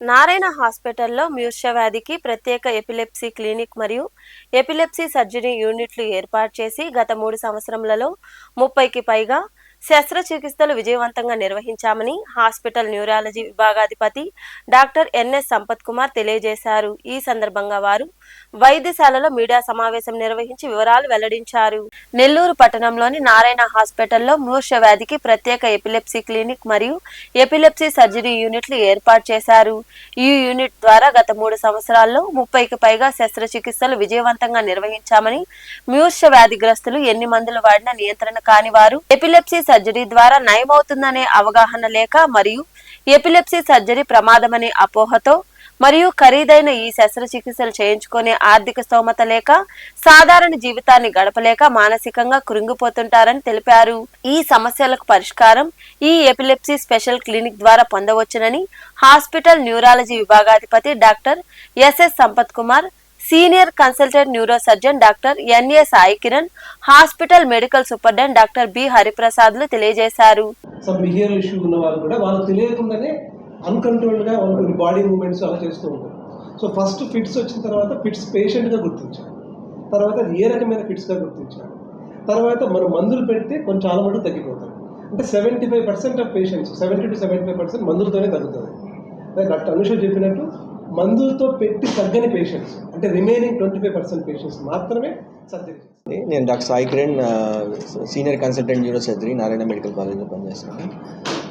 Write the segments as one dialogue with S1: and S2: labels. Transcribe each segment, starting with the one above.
S1: నారాయణ హాస్పిటల్లో మ్యూర్ష వ్యాధికి ప్రత్యేక ఎపిలెప్సీ క్లినిక్ మరియు ఎపిలెప్సీ సర్జరీ యూనిట్లు ఏర్పాటు చేసి గత మూడు సంవత్సరములలో ముప్పైకి పైగా శస్త్రచికిత్సలు విజయవంతంగా నిర్వహించామని హాస్పిటల్ న్యూరాలజీ విభాగాధిపతి డాక్టర్ ఎన్ఎస్ సంపత్ కుమార్ తెలియజేశారు. ఈ సందర్భంగా వారు వైద్యశాలలో మీడియా సమావేశం నిర్వహించి వివరాలు వెల్లడించారు. నెల్లూరు పట్టణంలోని నారాయణ హాస్పిటల్లో మూర్ఛ వ్యాధికి ప్రత్యేక ఎపిలెప్సీ క్లినిక్ మరియు ఎపిలెప్సీ సర్జరీ యూనిట్లు ఏర్పాటు చేశారు. ఈ యూనిట్ ద్వారా గత మూడు సంవత్సరాల్లో ముప్పైకి పైగా శస్త్రచికిత్సలు విజయవంతంగా నిర్వహించామని మ్యూర్ష వ్యాధిగ్రస్తులు ఎన్ని మందులు వాడినా నియంత్రణ కాని వారు. ఎపిలెప్సీ సర్జరీ ద్వారా నయమవుతుందనే అవగాహన లేక మరియు ఎపిలెప్సీ సర్జరీ ప్రమాదమనే అపోహతో మరియు ఖరీదైన ఈ శస్త్రచికిత్సలు చేయించుకునే ఆర్థిక స్తోమత లేక సాధారణ జీవితాన్ని గడపలేక మానసికంగా కృంగిపోతుంటారని తెలిపారు. ఈ సమస్యలకు పరిష్కారం ఈ ఎపిలెప్సీ స్పెషల్ క్లినిక్ ద్వారా పొందవచ్చునని hospital neurology విభాగాధిపతి doctor SS Sampath Kumar senior consultant neuro surgeon doctor NA Sai Kiran hospital medical superintendent doctor B హరిప్రసాద్లు తెలియజేశారు.
S2: సమ్ బిహేవియర్ ఇష్యూ ఉన్న వాళ్ళు కూడా వాళ్ళకి తెలియకుండానే అన్కంట్రోల్డ్గా వాళ్ళు బాడీ మూమెంట్స్ అలా చేస్తూ ఉంటారు. సో ఫస్ట్ ఫిట్స్ వచ్చిన తర్వాత ఫిట్స్ పేషెంట్గా గుర్తించాలి తర్వాత ఏ రకమైన ఫిట్స్గా గుర్తించాలి తర్వాత మనం మందులు పెడితే కొంచెం చాలా మటుకు తగ్గిపోతారు. అంటే seventy five percent of patients seventy two seventy five percent మందులతోనే తగ్గుతుంది డాక్టర్ అనుష చెప్పినట్టు మందులతో పెట్టి తగ్గని పేషెంట్స్ అంటే remaining twenty five percent patients మాత్రమే సర్జరీ
S3: నేను doctor Sai Kiran senior consultant neuro surgery Narayana medical కాలేజ్లో పనిచేస్తున్నాను.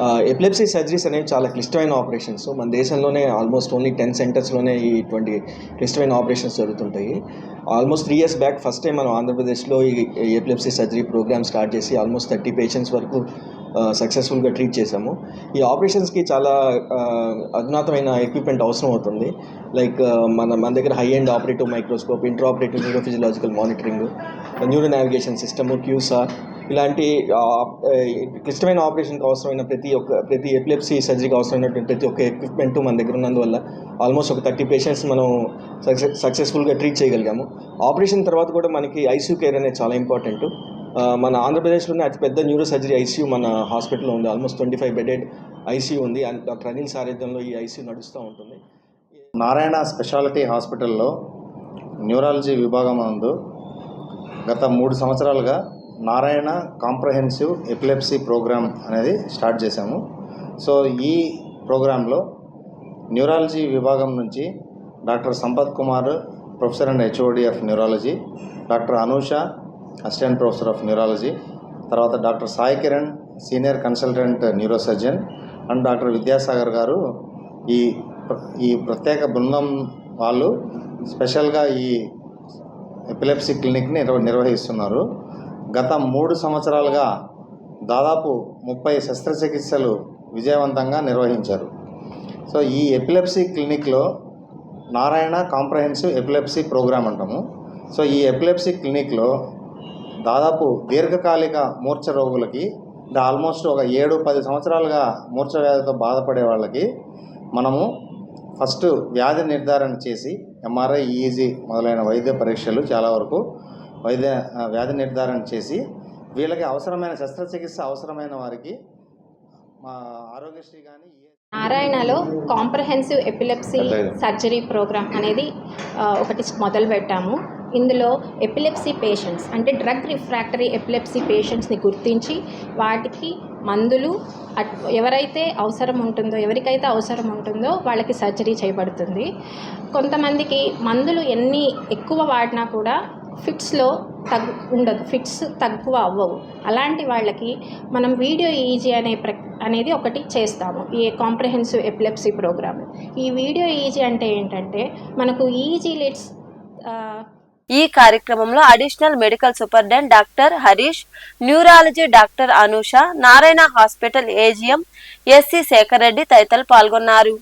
S3: ఎపిలెప్సీ సర్జరీస్ అనేవి చాలా క్లిష్టమైన ఆపరేషన్స్ మన దేశంలోనే ఆల్మోస్ట్ ఓన్లీ టెన్ సెంటర్స్లోనే ఈ ఇటువంటి క్లిష్టమైన ఆపరేషన్స్ జరుగుతుంటాయి. Almost three years back first time మనం ఆంధ్రప్రదేశ్లో ఈ ఎపిలెప్సీ సర్జరీ ప్రోగ్రామ్ స్టార్ట్ చేసి ఆల్మోస్ట్ థర్టీ పేషెంట్స్ వరకు సక్సెస్ఫుల్గా ట్రీట్ చేశాము. ఈ ఆపరేషన్స్కి చాలా అధునాతమైన ఎక్విప్మెంట్ అవసరం అవుతుంది. లైక్ మన మన దగ్గర high end operative microscope inter operative neurophysiological monitoring neuro navigation system క్యూసార్ ఇలాంటి క్లిష్టమైన ఆపరేషన్కి అవసరమైన ప్రతి ఒక్క ప్రతి ఎపిలెప్సీ సర్జరీకి అవసరమైనటువంటి ప్రతి ఒక్క ఎక్విప్మెంట్ మన దగ్గర ఉన్నందువల్ల ఆల్మోస్ట్ ఒక థర్టీ పేషెంట్స్ మనం సక్సెస్ సక్సెస్ఫుల్గా ట్రీట్ చేయగలిగాము. ఆపరేషన్ తర్వాత కూడా మనకి ఐసీయూ కేర్ అనేది చాలా ఇంపార్టెంట్. మన ఆంధ్రప్రదేశ్లోనే అతిపెద్ద న్యూరో సర్జరీ ఐసీయూ మన హాస్పిటల్లో ఉంది. Almost twenty five bedded ICU ఉంది. అండ్ డాక్టర్ అనిల్ సారథ్యంలో ఈ ఐసీయూ నడుస్తూ ఉంటుంది.
S4: నారాయణ స్పెషాలిటీ హాస్పిటల్లో న్యూరాలజీ విభాగం నందు గత మూడు సంవత్సరాలుగా నారాయణ కాంప్రహెన్సివ్ ఎపిలెప్సీ ప్రోగ్రామ్ అనేది స్టార్ట్ చేశాము. సో ఈ ప్రోగ్రాంలో న్యూరాలజీ విభాగం నుంచి doctor Sampath Kumar professor and HOD of neurology doctor Anusha assistant professor of neurology తర్వాత doctor Sai Kiran senior consultant neurosurgeon and doctor Vidyasagar గారు ఈ ఈ ప్రత్యేక బృందం వాళ్ళు స్పెషల్గా ఈ ఎపిలెప్సీ క్లినిక్ని నిర్వ నిర్వహిస్తున్నారు. గత మూడు సంవత్సరాలుగా దాదాపు ముప్పై శస్త్రచికిత్సలు విజయవంతంగా నిర్వహించారు. సో ఈ ఎపిలెప్సీ క్లినిక్లో నారాయణ కాంప్రహెన్సివ్ ఎపిలెప్సీ ప్రోగ్రామ్ అంటాము. సో ఈ ఎపిలెప్సీ క్లినిక్లో దాదాపు దీర్ఘకాలిక మూర్ఛ రోగులకి అంటే ఆల్మోస్ట్ ఒక ఏడు పది సంవత్సరాలుగా మూర్ఛ వ్యాధితో బాధపడే వాళ్ళకి మనము ఫస్ట్ వ్యాధి నిర్ధారణ చేసి ఎంఆర్ఐ ఈజీ మొదలైన వైద్య పరీక్షలు చాలా వరకు వైద్య వ్యాధి నిర్ధారణ చేసి వీళ్ళకి అవసరమైన శస్త్రచికిత్స అవసరమైన వారికి మా ఆరోగ్యశ్రీ కానీ
S5: నారాయణలో కాంప్రహెన్సివ్ ఎపిలెప్సీ సర్జరీ ప్రోగ్రామ్ అనేది ఒకటి మొదలు పెట్టాము. ఇందులో ఎపిలెప్సీ పేషెంట్స్ అంటే డ్రగ్ రిఫ్రాక్టరీ ఎపిలెప్సీ పేషెంట్స్ని గుర్తించి వాటికి మందులు ఎవరైతే అవసరం ఉంటుందో ఎవరికైతే అవసరం ఉంటుందో వాళ్ళకి సర్జరీ చేయబడుతుంది. కొంతమందికి మందులు ఎన్ని ఎక్కువ వాడినా కూడా ఫిట్స్లో తగ్గు ఉండదు. ఫిట్స్ తక్కువ అవ్వవు. అలాంటి వాళ్ళకి మనం వీడియో ఈజీ అనే ప్ర అనేది ఒకటి చేస్తాము. ఈ కాంప్రహెన్సివ్ ఎపిలెప్సీ ప్రోగ్రామ్. ఈ వీడియో ఈజీ అంటే ఏంటంటే మనకు ఈజీ లిట్స్
S1: ఈ కార్యక్రమంలో additional medical superintendent doctor Harish neurology doctor Anusha Narayana hospital AGM SC Shekhar Reddy తదితరులు పాల్గొన్నారు.